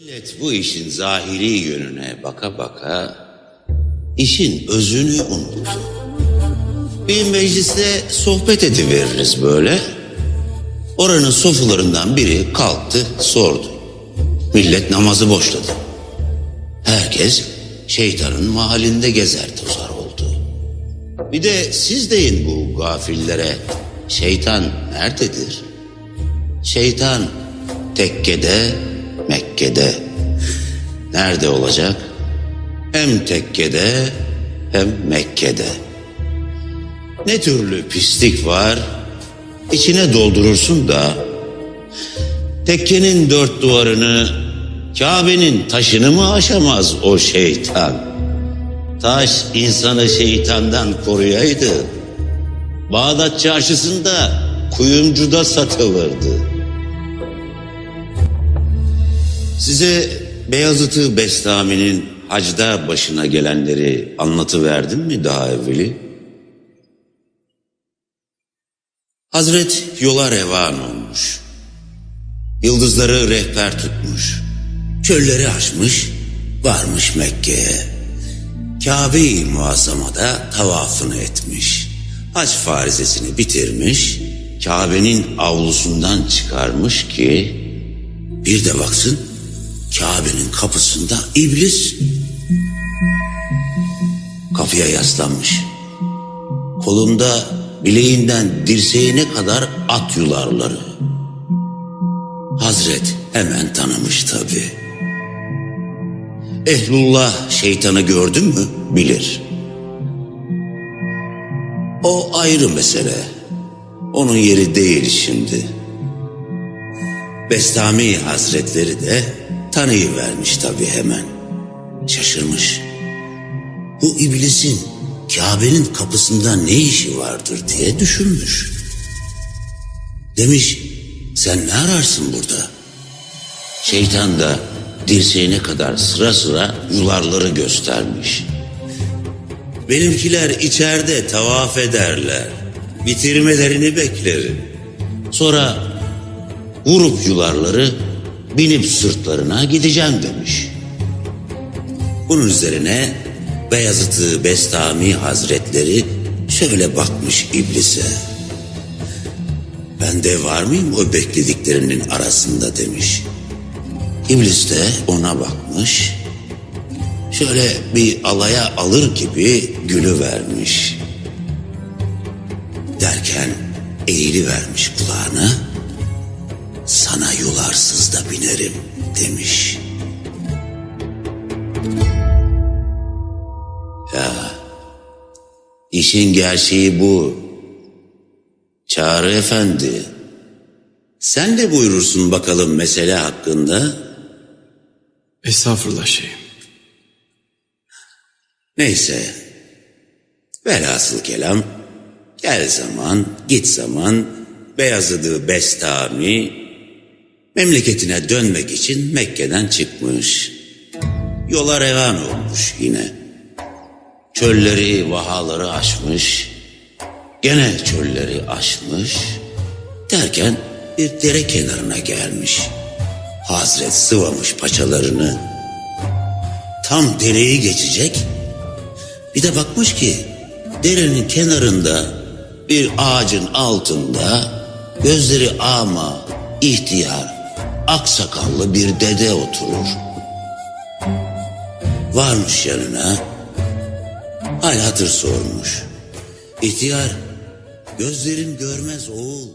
Millet bu işin zahiri yönüne baka baka işin özünü unuttu. Bir mecliste sohbet ediveririz böyle. Oranın sofularından biri kalktı sordu. Millet namazı boşladı. Herkes şeytanın mahallinde gezer tozar oldu. Bir de siz deyin bu gafillere şeytan nerededir? Şeytan tekkede, Mekke'de. Nerede olacak? Hem tekkede hem Mekke'de. Ne türlü pislik var içine doldurursun da tekkenin dört duvarını Kabe'nin taşını mı aşamaz o şeytan? Taş insanı şeytandan koruyaydı. Bağdat çarşısında kuyumcuda satılırdı. Size Beyazıt-ı Bestami'nin hacda başına gelenleri anlatıverdim mi daha evveli? Hazret yola revan olmuş. Yıldızları rehber tutmuş. Çölleri aşmış, varmış Mekke'ye. Kabe-i Muazzama'da tavafını etmiş. Hac farizesini bitirmiş. Kabe'nin avlusundan çıkarmış ki bir de baksın Kabe'nin kapısında iblis. Kapıya yaslanmış. Kolunda bileğinden dirseğine kadar at yularları. Hazret hemen tanımış tabi. Ehlullah şeytanı gördün mü bilir. O ayrı mesele. Onun yeri değil şimdi. Bestami Hazretleri de tanıyıvermiş tabi hemen. Şaşırmış. Bu iblisin Kabe'nin kapısında ne işi vardır diye düşünmüş. Demiş sen ne ararsın burada? Şeytan da dirseğine kadar sıra sıra yularları göstermiş. Benimkiler içeride tavaf ederler. Bitirmelerini beklerim. Sonra vurup yularları binip sırtlarına gideceğim demiş. Bunun üzerine Beyazıt-ı Bestami Hazretleri şöyle bakmış iblise. Ben de var mıyım o beklediklerinin arasında demiş. İblis de ona bakmış. Şöyle bir alaya alır gibi gülü vermiş. Derken eğili vermiş kulağına. Sana yularsız da binerim demiş. Ya işin gerçeği bu. Çağrı efendi. Sen de buyurursun bakalım mesele hakkında. Estağfurullah şeyim. Neyse. Velhasıl kelam. Gel zaman, git zaman. Beyazıdı Bestami memleketine dönmek için Mekke'den çıkmış. Yola revan olmuş yine. Çölleri, vahaları aşmış. Gene çölleri aşmış. Derken bir dere kenarına gelmiş. Hazret sıvamış paçalarını. Tam dereyi geçecek. Bir de bakmış ki derenin kenarında bir ağacın altında gözleri ama ihtiyar aksakallı bir dede oturur. Varmış yanına hal hatır sormuş. İhtiyar gözlerin görmez oğul